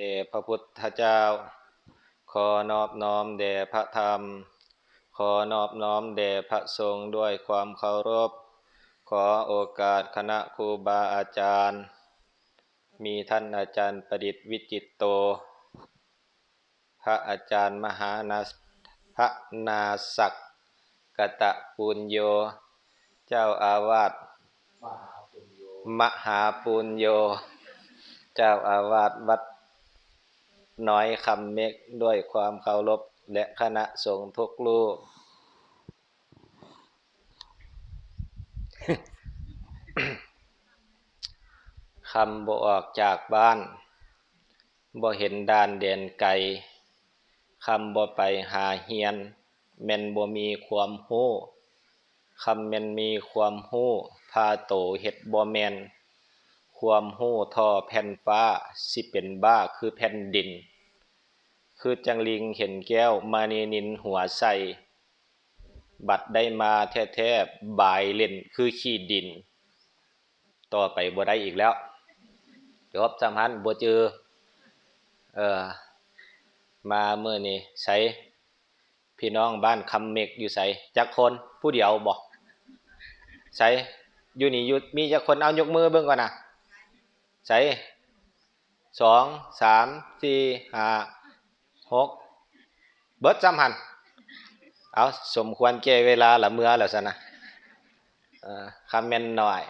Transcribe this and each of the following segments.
เดพระพุทธเจ้า ขอนอบน้อมแด่พระธรรม ขอนอบน้อมแด่พระสงฆ์ด้วยความเคารพ ขอโอกาสคณะครูบาอาจารย์ มีท่านอาจารย์ประดิษฐ์วิจิตโต พระอาจารย์มหานาพระนาศักดิ์กตะปุญโย เจ้าอาวาสมหาปุญโย เจ้าอาวาสวัด น้อยคำเมกด้วยความเคารพและคณะสงฆ์ทุกลูก คำบ่ออกจากบ้าน บ่เห็นด้านเด่นไกลคำบ่ไปหาเฮียนแม่นบ่มีความฮู้คำแม่นมีความฮู้พาโตเฮ็ดบ่แม่น ความฮู้ท่อแผ่นฟ้าสิเป็นบ้าคือแผ่นดิน คือจังลิงเห็นแก้วมานีนินหัวใสบัดได้มาแท้ๆบายเล่นคือขี้ดิน ต่อไปบ่ได้อีกแล้วจบสำคัญบ่เจอเออมาเมื่อนี้ใส่พี่น้องบ้านคำเมกอยู่ใส่จักคนผู้เดียวบ่ใส่อยู่นี่อยู่มีจักคนเอายกมือเบิ่งก่อนนะ ใส่สองสามสี่ห้าหกเบิดจำหันเอาสมควรแก่เวลาละเมื่อแล้วซะนะคำเมนหน่อย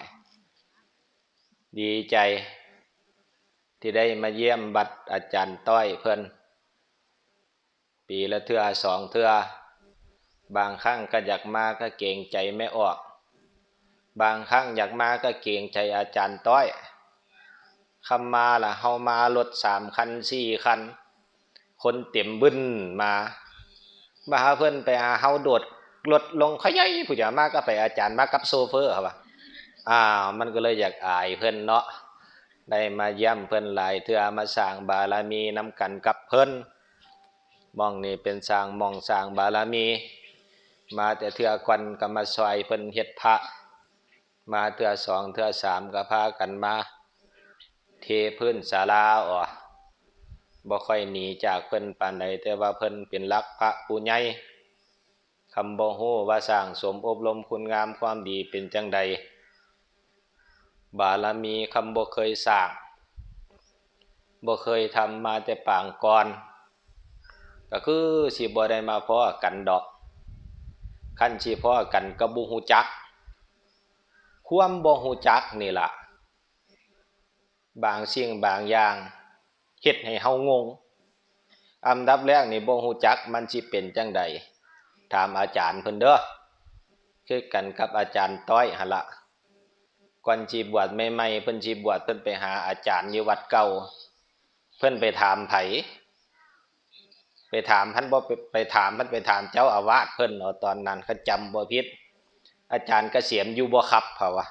ดีใจ ที่ได้มาเยี่ยมบัดอาจารย์ต้อยเพิ่นปีละเทื่อสองเทื่อบางครั้งก็อยากมาก็เกรงใจไม่ออก บางครั้งอยากมาก็เกรงใจอาจารย์ต้อย คำมาล่ะเฮามารถสามคันสี่คัน คนเต็มบึ้นมามาหาเพิ่อนไปหาเฮาโดดรถลงขย่อยผู้จะมากก็ไปอาจารย์มากับโซเฟอร์ครับว่าอ้ามันก็เลยอยากอายเพิ่อนเนาะได้มาเยี่ยมเพิ่อนหลายเทื่อมาสร้างบารมีน้ำกันกับเพิ่อนมองนี่เป็นสร้างมองสร้างบารมี มาแต่เทื่อควันก็มาซอยเพิ่อนเฮ็ดพระ มาเทื่อสองเทื่อสามก็พากันมา เทพื้นศาลาออบ่ค่อยหนีจากเพิ่นปานใดแต่ว่าเพิ่นเป็นรักพระผู้ใหญ่คำบ่ฮู้ว่าสร้างสมอบรมคุณงามความดีเป็นจังใด บารมีคำบ่เคยสร้างบ่เคยทำมาแต่ปางก่อน ก็คือสิบ่ได้มาพ้อกันดอกคันสิพ้อกันก็บ่ฮู้จัก ความบ่ฮู้จักนี่ล่ะ บางสิ่งบางอย่างเฮ็ดให้เฮางงอันดับแรกนี่บ่ฮู้จักมันสิเป็นจังใดถามอาจารย์เพิ่นเด้อคือกันกับอาจารย์ต้อยหละก่อนจีบวชใหม่ๆเพิ่นจีบวชเพิ่นไปหาอาจารย์อยู่วัดเก่า เพิ่นไปถามไผไปถามท่านบ่ไปไปถามเพิ่นไปถามเจ้าอาวาสเพิ่นเนาะตอนนั้นเขาจำบ่ผิดอาจารย์เกษียณอยู่บ่ครับเพราะว่า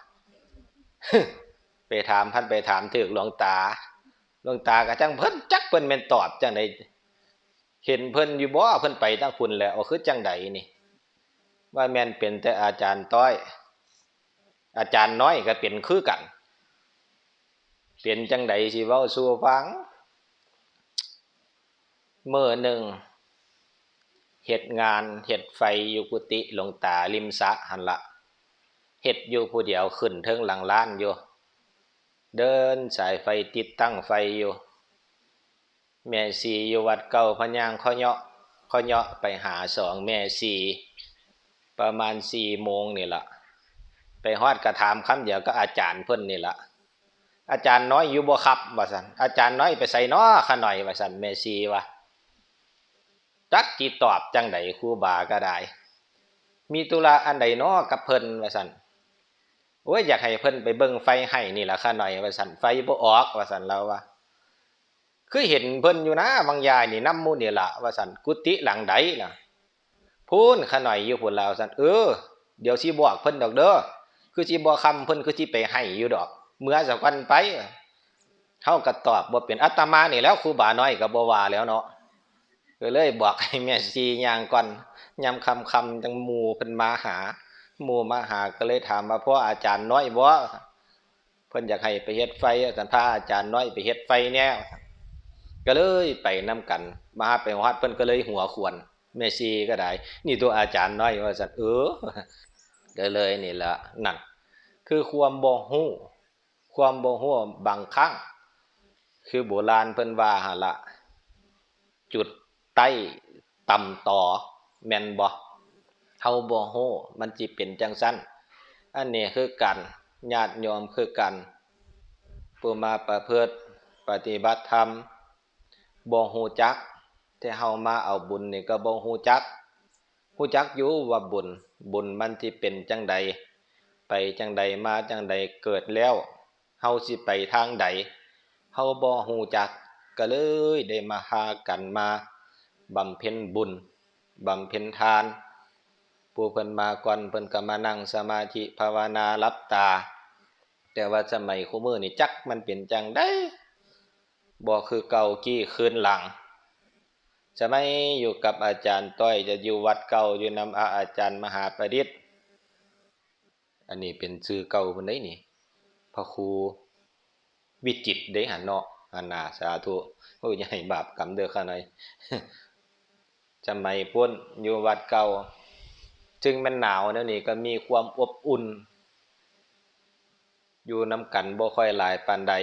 ไปถามท่านไปถามถึกหลวงตา หลวงตาก็จังเพิ่นจักเพิ่นแม่นตอบจังไดเห็นเพิ่นอยู่บ่เพิ่นไปตั้งคุณแล้วเอาคือจังใดนี่ ว่าแม่นเป็นแต่อาจารย์ต้อย อาจารย์น้อยก็เป็นคือกัน เป็นจังใดสิเว้าสู่ฟังเมื่อหนึ่งเฮ็ดงานเฮ็ดไฟอยู่กุฏิหลวงตาริมสะหันละเฮ็ดอยู่ผู้เดียวขึ้นเทิงหลังล้านอยู่ เดินสายไฟติดตั้งไฟอยู่ แม่สีอยู่วัดเก่าพะยางข้อเหาะข้อเหาะไปหาสองแม่สีประมาณสี่โมงนี่ละไปฮอดกระถามคำเดียวก็อาจารย์เพิ่นนี่ละอาจารย์น้อยอยู่บ่ครับว่าซั่นอาจารย์น้อยไปใส่น้อขหน่อยว่าซั่นแม่ชีว่าจักจิตอบจังใดครูบาก็ได้ มีตุลาอันใดน้อกับเพิ่นว่าซั่น โอ้ยอยากให้เพิ่นไปเบิ่งไฟให้นี่ละขะหน่อยว่าซั่นไฟบ่ออกว่าซั่นเราว่าคือเห็นเพิ่นอยู่นะบางยายนี่น้ำมูนี่ละว่าซั่นกุฏิหลังใดน่ะพูนขะหน่อยอยู่พุ่นแล้วซั่นเออเดี๋ยวสิบอกเพิ่นดอกเด้อคือสิบ่คำเพิ่นคือสิไปให้อยู่ดอก เมื่อสักวันไปเฮาก็ตอบบ่เป็นอาตมานี่แล้วครูบาน้อยก็บ่ว่าแล้วเนาะก็เลยบอกให้แม่ชีย่างก่อนยามค่ำจังหมู่เพิ่นมาหา หมู่มาหาก็เลยถามว่าพ่ออาจารย์น้อยบ่เพิ่นอยากให้ไปเฮ็ดไฟอาจารย์พาอาจารย์น้อยไปเฮ็ดไฟแน่ไปก็เลยไปนํกัน มาไปฮอดเพิ่นก็เลยหัวควรแม่ชีก็ได้ นี่ตัวอาจารย์น้อยว่าซั่นเออก็เลยนี่ละนั่นคือความบ่ฮู้ความบ่ฮู้บางครั้งคือโบราณเพิ่นว่าหั่นละจุดใต้ต่ำต่อแม่นบ่ เฮาบ่ฮู้มันสิเป็นจังซั่นอันนี้คือกันญาติโยมคือกันผู้มาประพฤติปฏิบัติธรรมบ่ฮู้จักแต่เฮามาเอาบุญนี่ก็บ่ฮู้จักฮู้จักอยู่ว่าบุญบุญมันสิเป็นจังใด ไปจังใดมาจังใดเกิดแล้วเฮาสิไปทางใดเฮาบ่ฮู้จักก็เลยได้มาหากันมาบำเพ็ญบุญบำเพ็ญทาน ผู้เพิ่นมาก่อนเพิ่นก็มานั่งสมาธิภาวนารับตา แต่ว่าสมัยคุมือนี่จักมันเป็นจังได้บ่คือเก่ากี้คืนหลังสมัยอยู่กับอาจารย์ต้อยจะอยู่วัดเก่าอยู่นำอาจารย์มหาประดิษฐ์อันนี้เป็นชื่อเก่าเพิ่นได้นี่พระครูวิจิตรได้หันเนาะอันนาสาธุโอ้ยอย่าให้บาปกรรมเด้อข้าหน่อยสมัยพุ่นอยู่วัดเก่า จึงมันหนาวแล้วนี่ก็มีความอบอุ่น อยู่น้ำกันบ่ค่อยหลายปานใด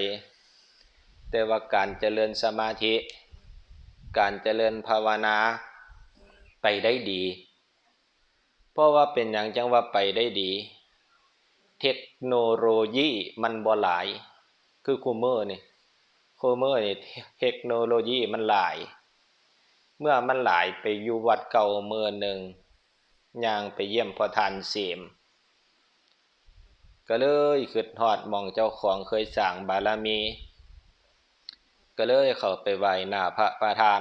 แต่ว่าการเจริญสมาธิ การเจริญภาวนาไปได้ดี เพราะว่าเป็นอย่างจังว่าไปได้ดี เทคโนโลยีมันบ่หลาย คือคูเมอร์นี่คูเมอร์นี่เทคโนโลยีมันหลาย เมื่อมันหลายไปอยู่วัดเก่าเมื่อหนึ่ง ย่างไปเยี่ยมพอทานเสียมก็เลยขึ้นฮอดมองเจ้าของเคยสั่งบารมี ก็เลยเข้าไปไหว้หน้าพระประธาน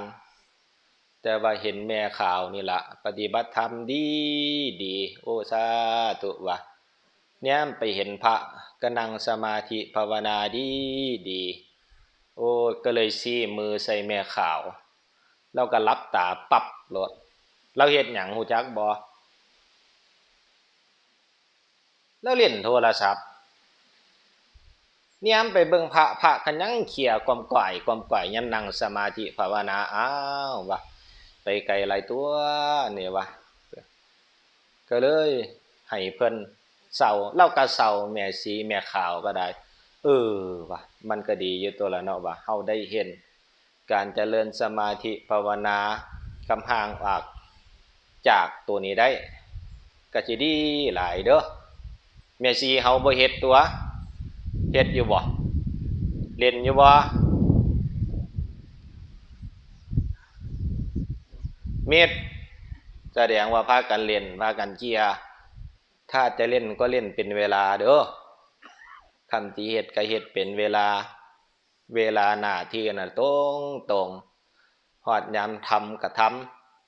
แต่ว่าเห็นแม่ข่าวนี่ละปฏิบัติธรรมดีดี โอ้สาธุวะเนี่ยไปเห็นพระกนังสมาธิภาวนาดีดี โอ้ก็เลยชี้มือใส่แม่ข่าว แล้วก็รับตาปับรถเราเห็นหยังหูจักบอ แล้วเล่นโทรศัพท์เนี่ยไปเบิ่งพระพระกันยังเขี่ยความก่อยความก่อยยันนั่งสมาธิภาวนาอ้าววะไปไกลหลายตัวเนี่ยวะก็เลยให้เพิ่นเศร้าเล่ากะเศร้าแม่สีแม่ขาวก็ได้ เออวะมันก็ดีอยู่ตัวละเนาะวะเฮาได้เห็น การเจริญสมาธิภาวนากำห่างออกจากตัวนี้ได้ก็สิดีหลายเด้อ แม่ชีเฮาบ่เฮ็ดตัวเฮ็ดอยู่บ่เล่นอยู่บ่เม็ดแสดงว่าพากันเล่นพากันเกียร์ถ้าจะเล่นก็เล่นเป็นเวลาเด้อคำที่เฮ็ดก็เฮ็ดเป็นเวลาเวลาหน้าที่น่ะตรงตรงฮอดยามทำก็ท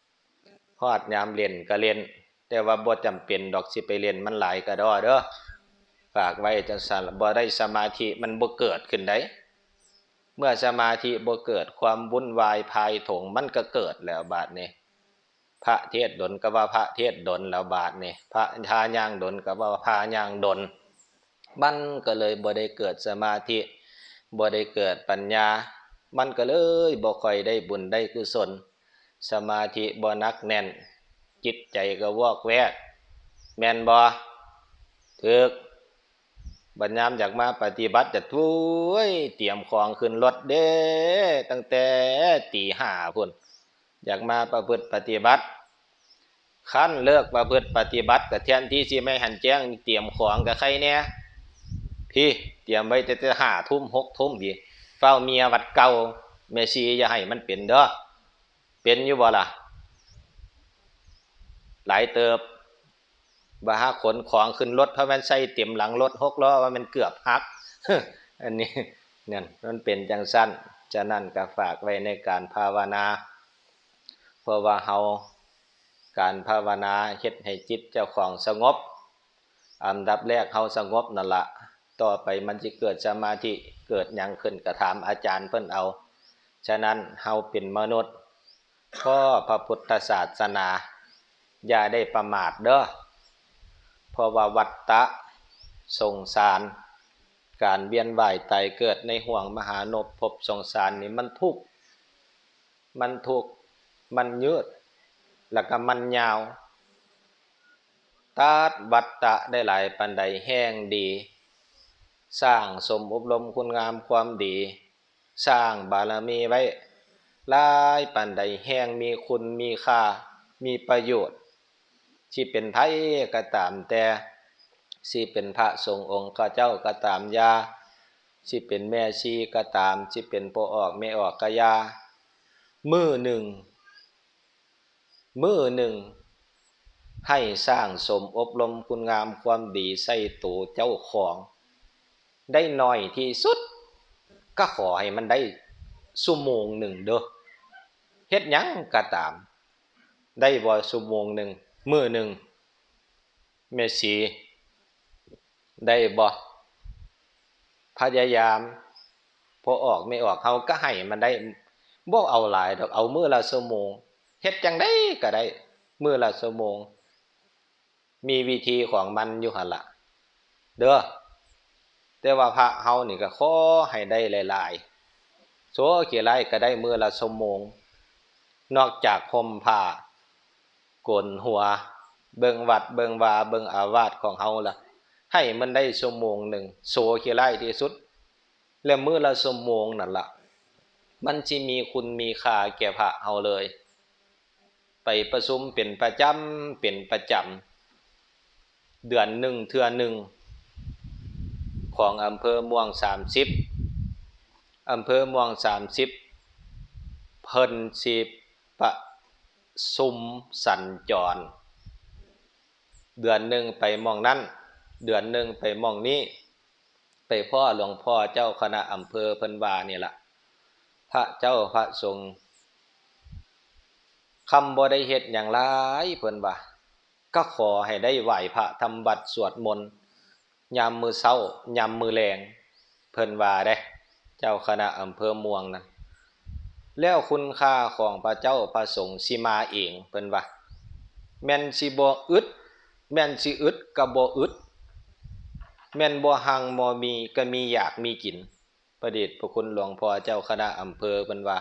ำฮอดยามเล่นก็เล่น แต่ว่าบ่จำเป็นดอกสิไปเล่นมันหลายก็ดอเด้อฝากไว้จังซั่นบ่ได้สมาธิมันบ่เกิดขึ้นได้เมื่อสมาธิบ่เกิดความวุ่นวายภายถงมันก็เกิดแล้วบาดนี้พระเทศดนก็ว่าพระเทศดนแล้วบาดนี้พระทาย่างดนก็ว่าพาย่างดนมันก็เลยบ่ได้เกิดสมาธิบ่ได้เกิดปัญญา มันก็เลยบ่ค่อยได้บุญได้กุศล สมาธิบ่นักแน่น จิตใจก็วอกแวก แมนบ่ถึกบัญญามอยากมาปฏิบัติจะทุยเตรียมของขึ้นรถเด้ตั้งแต่ตีห้าพุ่นอยากมาประพฤติปฏิบัติขั้นเลิกประพฤติปฏิบัติกับแทนที่สิไม่หันแจ้งเตรียมของกับใครเนี่ยพี่เตรียมไว้จะจะหาทุ่มหกทุ่มดีเฝ้าเมียวัดเก่าเมชีอย่าให้มันเป็นเด้อเป็นอยู่บ่ล่ะ หลายเติบบ่าขนของขึ้นรถเพราะมันใส่เต็มหลังรถหกล้อว่ามันเกือบหัก อันนี้เนี่ยมันเป็นจังสั้นจะนั่นก็ฝากไว้ในการภาวนา เพราะว่าเฮาการภาวนาเฮ็ดให้จิตเจ้าของสงบ อันดับแรกเฮาสงบนั่นละต่อไปมันจะเกิดสมาธิเกิดยังขึ้นก็ถามอาจารย์เพิ่นเอา ฉะนั้นเฮาเป็นมนุษย์ก็พระพุทธศาสนา อย่าได้ประมาทเด้อเพราะว่าวัตตะสงสาร การเวียนว่ายตายเกิดในห่วงมหานพภพสงสารนี่มันทุกข์มันทุกข์มันยืดแล้วก็มันยาวตัดวัตตะได้หลายปันใดแห้งดี สร้างสมอบรมคุณงามความดี สร้างบารมีไว้หลายปันใดแห้งมีคุณมีค่ามีประโยชน์ ที่เป็นไทยก็ตามแต่สิเป็นพระสงองค์ข้าเจ้าก็ตามยาสิเป็นแม่ชีก็ตามสิเป็นพ่ออกแม่ออกก็ยามือหนึ่งมือหนึ่ง ให้สร้างสมอบรมคุณงามความดีใส่ตัวเจ้าของ ได้น้อยที่สุด ก็ขอให้มันได้สุโมงหนึ่งเด้อเฮ็ดยังก็ตาม ได้บ่สุโมงหนึ่ง มือหนึ่งเมสีได้บ่พยายาม พอออกไม่ออกเขาก็ให้มันได้บ่เอาหลายดอกเอามือละชั่วโมงเฮ็ดจังได้ก็ได้มือละชั่วโมงมีวิธีของมันอยู่หันละเด้อแต่ว่าพระเฮานี่ก็ขอให้ได้หลายๆโซเกี่ยไรก็ได้มือละชั่วโมงนอกจากห่มผ้า โกนหัว เบิงวัดเบิงวาเบิงอาวาสของเฮาล่ะ ให้มันได้ชั่วโมงหนึ่งโซคีไรที่สุด แล้วมือละชั่วโมงนั่นล่ะ มันสิมีคุณมีค่าแก่พระเฮาเลย ไปประชุมเป็นประจำเป็นประจำเดือนหนึ่งเทื่อหนึ่งของอำเภอม่วงสามสิบอำเภอม่วงสามสิบเพิ่นสิประ สุมสัญจร เดือนหนึ่งไปมองนั้นเดือนหนึ่งไปมองนี้ ไปพ่อหลวงพ่อเจ้าคณะอำเภอเพิ่นว่านี่ละพระเจ้าพระสงฆ์คำบ่ได้เฮ็ดอย่างไรเพิ่นว่าก็ขอให้ได้ไหวพระทำบัตรสวดมนต์ยามมือเช้ายามมือแรงเพิ่นว่าได้ เจ้าคณะอำเภอม่วงนั้น แล้วคุณค่าของพระเจ้าประสงค์สิมาเองเพิ่นว่าแม่นสิบ่อึดแม่นสิอึดก็บ่อึดแม่นบ่หังบ่มีก็มีอยากมีกิน ประเดชพระคุณหลวงพ่อเจ้าคณะอำเภอเพิ่นว่า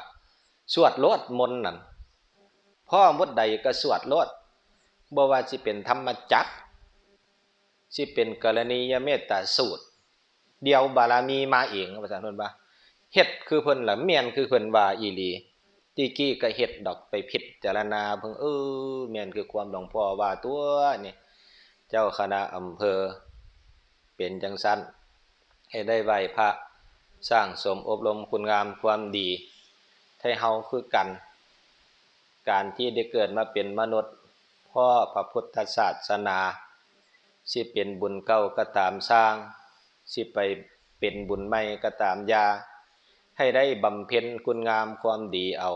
สวดโลดมนต์นั่นพ่อมดใดก็สวดโลดบ่ว่าสิเป็นธรรมจักรสิเป็นกรณียเมตตาสูตร เดียวบารมีมาเองว่าซั่นเพิ่นว่า เฮ็ดคือเพิ่นล่ะแม่นคือเพิ่นว่าอีหลีตีกี้ก็เฮ็ดดอกไปพิดจารณาเพิ่งเออแม่นคือความหลวงพ่อว่าตัวนี่เจ้าคณะอำเภอ เป็นจังซั่นให้ได้ไหวพระสร้างสมอบรมคุณงามความดีให้เฮาคือกัน การที่ได้เกิดมาเป็นมนุษย์พ่อพระพุทธศาสนาสิเป็นบุญเก่าก็ตามสร้าง สิไปเป็นบุญใหม่ก็ตามยา ให้ได้บำเพ็ญคุณงามความดีเอา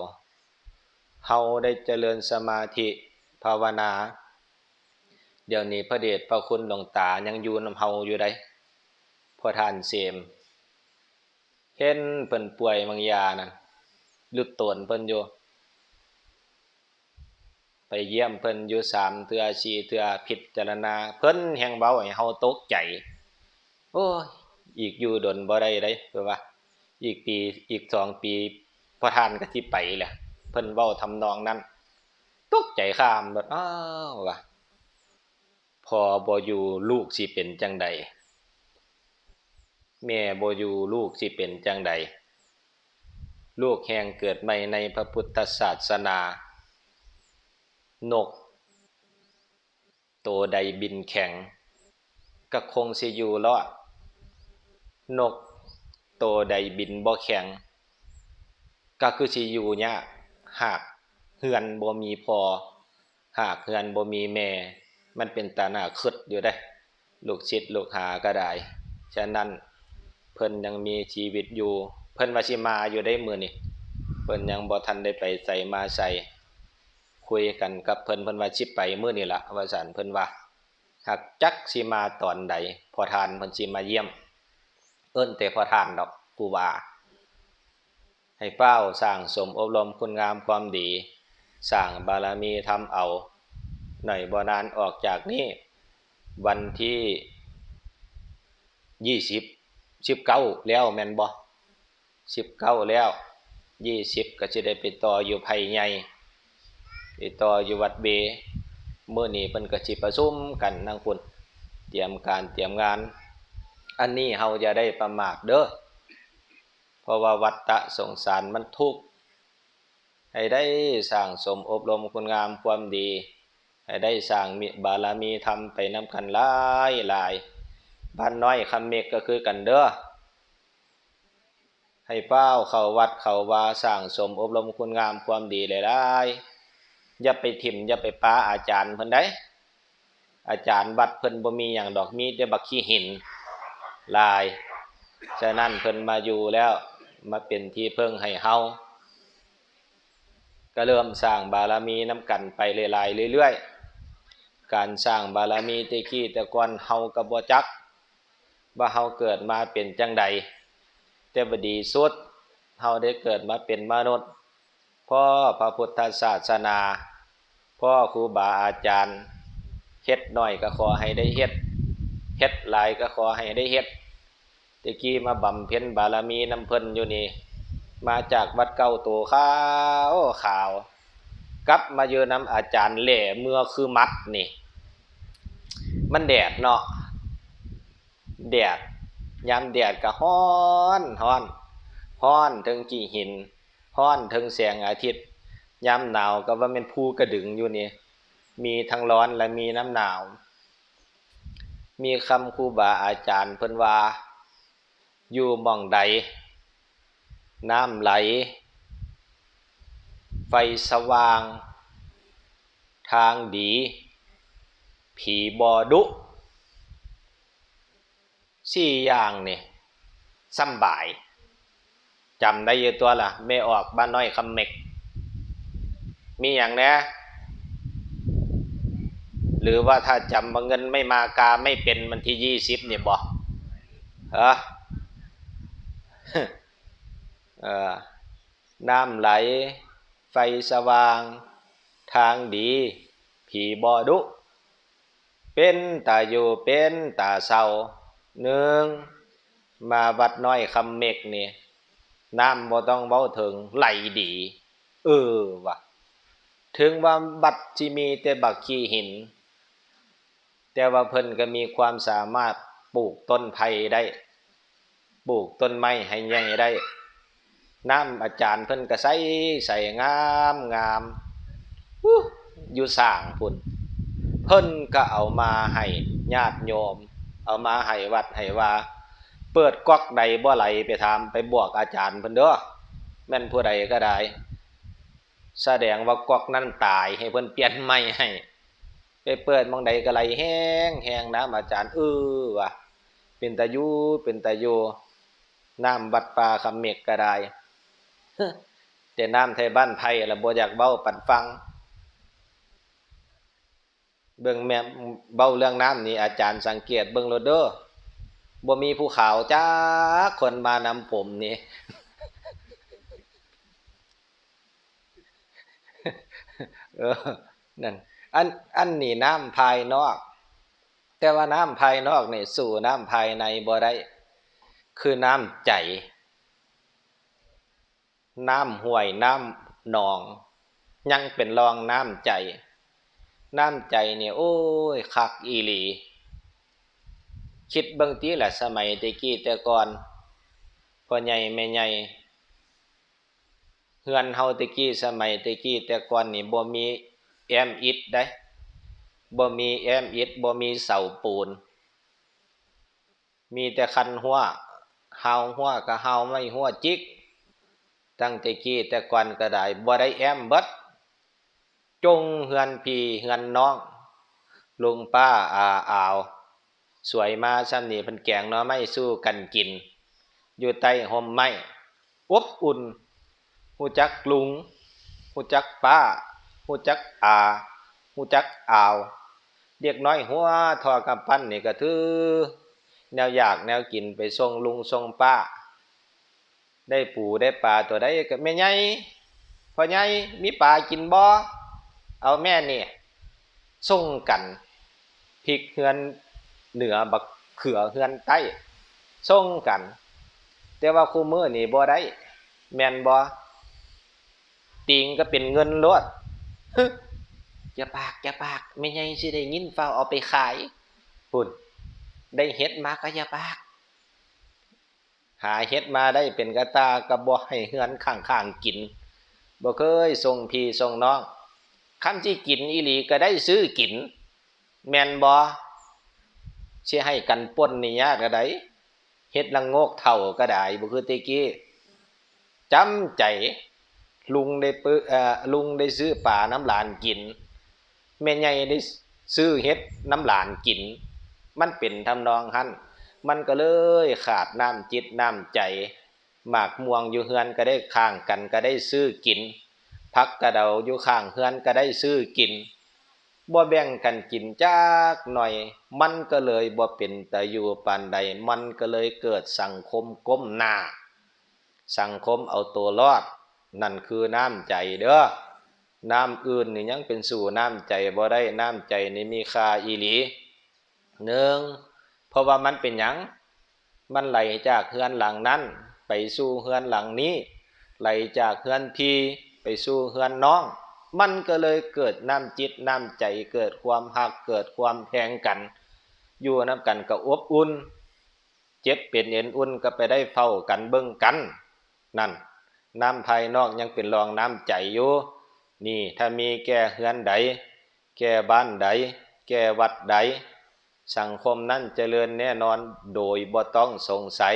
เฮาได้เจริญสมาธิภาวนา เดี๋ยวนี้พระเดชพระคุณหลวงตายังอยู่นำเฮาอยู่ได้พอทานเสมเห็นเพิ่นป่วยบางยานั่นลุดตนเพิ่นอยู่ ไปเยี่ยมเพิ่นอยู่สามเทือสี่เทือพิจารณา เพิ่นแห่งเบาให้เฮาตกใจ โอ้ยอีกอยู่ดนบ่ได้ได้เพื่อว่า อีกปีอีกสองปีพอทานก็สิไปแหละเพิ่นเว้าทำนองนั้นตกใจข้ามแบบอ้าวว่าพอบ่อยู่ลูกสิเป็นจังใดแม่บ่อยู่ลูกสิเป็นจังใดลูกแห่งเกิดใหม่ในพระพุทธศาสนา นก โตใดบินแข็งก็คงสิอยู่รอดนก โตใดบินบ่แข็ง ก็คือสิอยู่ยากหากเฮือนบ่มีพอ หากเฮือนบ่มีแม่ มันเป็นตาหน้าคึดอยู่ได้ลูกชิดลูกหาก็ได้ ฉะนั้นเพิ่นยังมีชีวิตอยู่ เพิ่นวาสิมาอยู่ได้มือนี้เพิ่นยังบ่ทันได้ไปใส่มาใส่คุยกันกับเพิ่นเพิ่นว่าสิไปมื้อนี้ล่ะว่าซั่นเพิ่นว่าหากจักสิมาตอนใดพอทานเพิ่นสิมาเยี่ยม เอิ้นแต่พอทานดอกผู้ว่าให้เป้าสร้างสมอบรมคุณงามความดี สร้างบารมีทำเอาหน่อยบ่นานออกจากนี้ วันที่ยี่สิบสิบเก้าแล้วแมนบ่สิบเก้าแล้วยี่สิบก็จะได้ไปต่ออยู่ไผ่ใหญ่ไปต่ออยู่วัดเบเมื่อนี้เพิ่นก็สิประชุมกันนางพุ่นเตรียมการเตรียมงาน อันนี้เฮาอย่าได้ประมาทเด้อ เพราะว่าวัฏฏะสงสารมันทุกข์ ให้ได้สร้างสมอบรมคุณงามความดี ให้ได้สร้างมีบารมีทำไปนำกันหลายหลายบ้านน้อยคำเมกก็คือกันเด้อ ให้เป้าเขาวัดเขาวาสร้างสมอบรมคุณงามความดีหลายๆอย่าไปถิ่มอย่าไปป้าอาจารย์เพิ่นได้ อาจารย์วัดเพิ่นบ่มีหยังดอกมีแต่บักขี้หิน ลาย ฉะนั้นเพิ่นมาอยู่แล้วมาเป็นที่เพิ่งให้เฮาก็เริ่มสร้างบารมีน้ำกันไปหลายๆเรื่อยๆ การสร้างบารมีตะกี้แต่ก่อนเฮาก็บ่จักว่าเฮาเกิดมาเป็นจังใดแต่บดีสุดเฮาได้เกิดมาเป็นมนุษย์ พ่อพระพุทธศาสนา พ่อครูบาอาจารย์เฮ็ดน้อยก็ขอให้ได้เฮ็ด เฮ็ดหลายก็ขอให้ได้เฮ็ดตะกี้มาบำเพ็ญบารมีน้ำเพิ่นอยู่นี่ มาจากวัดเก่าตัวขาวขาวกลับมาอยู่น้ำอาจารย์เหล่เมื่อคือมัดนี่ มันแดดเนาะแดดยามแดดก็ฮ้อนฮ้อนฮ้อนถึงกี่หินฮ้อนถึงแสงอาทิตย์ยามหนาวก็ว่าเป็นภูกระดึงอยู่นี่ มีทั้งร้อนและมีน้ำหนาว มีคำครูบาอาจารย์เพิ่นว่า อยู่มองใด น้ำไหล ไฟสว่าง ทางดี ผีบอดุสี่อย่างนี่สำบายจำได้เยอะตัวล่ะไม่ออกบ้านน้อยคำเมก มีอย่างนะ หรือว่าถ้าจำว่าเงินไม่มากาไม่เป็นมันที่ยี่สิบเนี่ยบอกเออเออน้ำไหล ไฟสว่าง ทางดี ผีบอดุ เป็นตาอยู่เป็นตาเศร้าหนึ่งมาวัดน้อยคำเมกนี่น้ำบ่ต้องเบ้าถึงไหลดี เออวะถึงว่าบัดที่มีแต่บักขี้หิน แต่ว่าเพิ่นก็มีความสามารถปลูกต้นไผ่ได้ปลูกต้นไม้ให้ใหญ่ได้น้ำอาจารย์เพิ่นก็ใส่ใส่งามงามอู้อยู่สร้างพุ่นเพิ่นก็เอามาให้ญาติโยม เอามาให้วัดให้ว่า เปิดก๊อกใดบ่ไหลไปถามไปบวกอาจารย์เพิ่นเด้อแม่นผู้ใดก็ได้ แสดงว่าก๊อกนั้นตายให้เพิ่นเปลี่ยนใหม่ให้ ไปเปิดมองใดก็ไหลแห้งแห้งน้ำอาจารย์เออว่ะเป็นตายูเป็นตายูน้ำวัดป่าคำเมกก็ไดแต่น้ำไทยบ้านไผ่ละบ่อยากเบ้าปันฟัง เบิ่งแม่เบ้าเรื่องน้ำนี่อาจารย์สังเกตเบิ่งโลดเด้อบ่มีภูเขาจ้าคนมานำผมนี่เออนั่น อันอันนี่น้ำภายนอก แต่ว่าน้ำภายนอกนี่สู่น้ำภายในบ่ได้คือน้ำใจ น้ำห้วยน้ำหนอง ยังเป็นรองน้ำใจ น้ำใจเนี่ยโอ้ยคักอีหลี คิดบางทีแหละสมัยตะกี้แต่ก่อนพ่อใหญ่แม่ใหญ่เฮือนเฮาตะกี้สมัยตะกี้แต่ก่อนนี่บ่มี แอมอิดได้บ่มีแอมอิดบ่มีเสาปูน มีแต่คันหัวเฮาหัวก็เฮาไม่หัวจิก ตั้งแต่กี้แต่ก่อนก็ได้บ่ได้แอมเบิดจงเฮือนพี่เฮือนน้อง ลุงป้าอาอาว สวยมาซ้ำนี่พิ่นแกงเนาะไม่สู้กันกิน อยู่ใต้ห่มไม้อบอุ่นหูจักลุงหูจักป้า หูจักอาหูจักอาวเด็กน้อยหัวทอกำปั้นนี่ก็ถือแนวอยากแนวกินไปส่งลุงส่งป้า ได้ปูได้ปลาตัวได้ก็แม่ใหญ่พ่อใหญ่มีปลากินบ่เอาแม่นี่ส่งกันพริกเฮือนเหนือบักเขือเฮือนใต้ส่งกัน แต่ว่าคู่มือนี่บ่ได้ แม่นบ่ติงก็เป็นเงินโลด อย่าปากอย่าปากไม่ไงสิได้ยินเฝ้าเอาไปขายพุ่นได้เฮ็ดมาก็อย่าปาก หาเฮ็ดมาได้เป็นกระตาก็บ่ให้เฮือนข้างๆกินบ่เคยส่งพี่ส่งน้องคำที่กินอีหลีก็ได้ซื้อกิน แมนบ่สิให้กันป่นนี่ยากกระไดเฮ็ดละโงกเท่าก็ได้บ่คือตะกี้จำใจ ลุงได้ปึเอ่อลุงได้ซื้อป่าน้ำหลานกินแม่ใหญ่ได้ซื้อเฮ็ดน้ำหลานกิน มันเป็นทำนองหันมันก็เลยขาดน้ำจิตน้ำใจ หมากม่วงอยู่เฮือนก็ได้ข้างกันก็ได้ซื้อกินพักกระเดาอยู่ข้างเฮือนก็ได้ซื้อกินบ่แบ่งกันกินจักหน่อย มันก็เลยบ่เป็นแตาอยู่ปานใด มันก็เลยเกิดสังคมก้มหน้า สังคมเอาตัวรอด นั่นคือน้ำใจเด้อน้ำอื่นนี่ยังเป็นสู่น้ำใจบ่ได้น้ำใจนี่มีค่าอีหลีหนึ่งเพราะว่ามันเป็นหยังมันไหลจากเฮือนหลังนั้น ไปสู่เฮือนหลังนี้ ไหลจากเฮือนพี่ไปสู่เฮือนน้อง มันก็เลยเกิดน้ำจิตน้ำใจเกิดความหักเกิดความแพงกัน อยู่น้ำกันก็อบอุ่น เจ็บเป็นเอ็นอุ่นก็ไปได้เฝ้ากันเบิ่งกัน นั่น น้ำภายนอกยังเป็นรองน้ำใจอยู่นี่ถ้ามีแก่เฮือนใด แก่บ้านใด แก่วัดใด สังคมนั้นเจริญแน่นอนโดยบ่ต้องสงสัย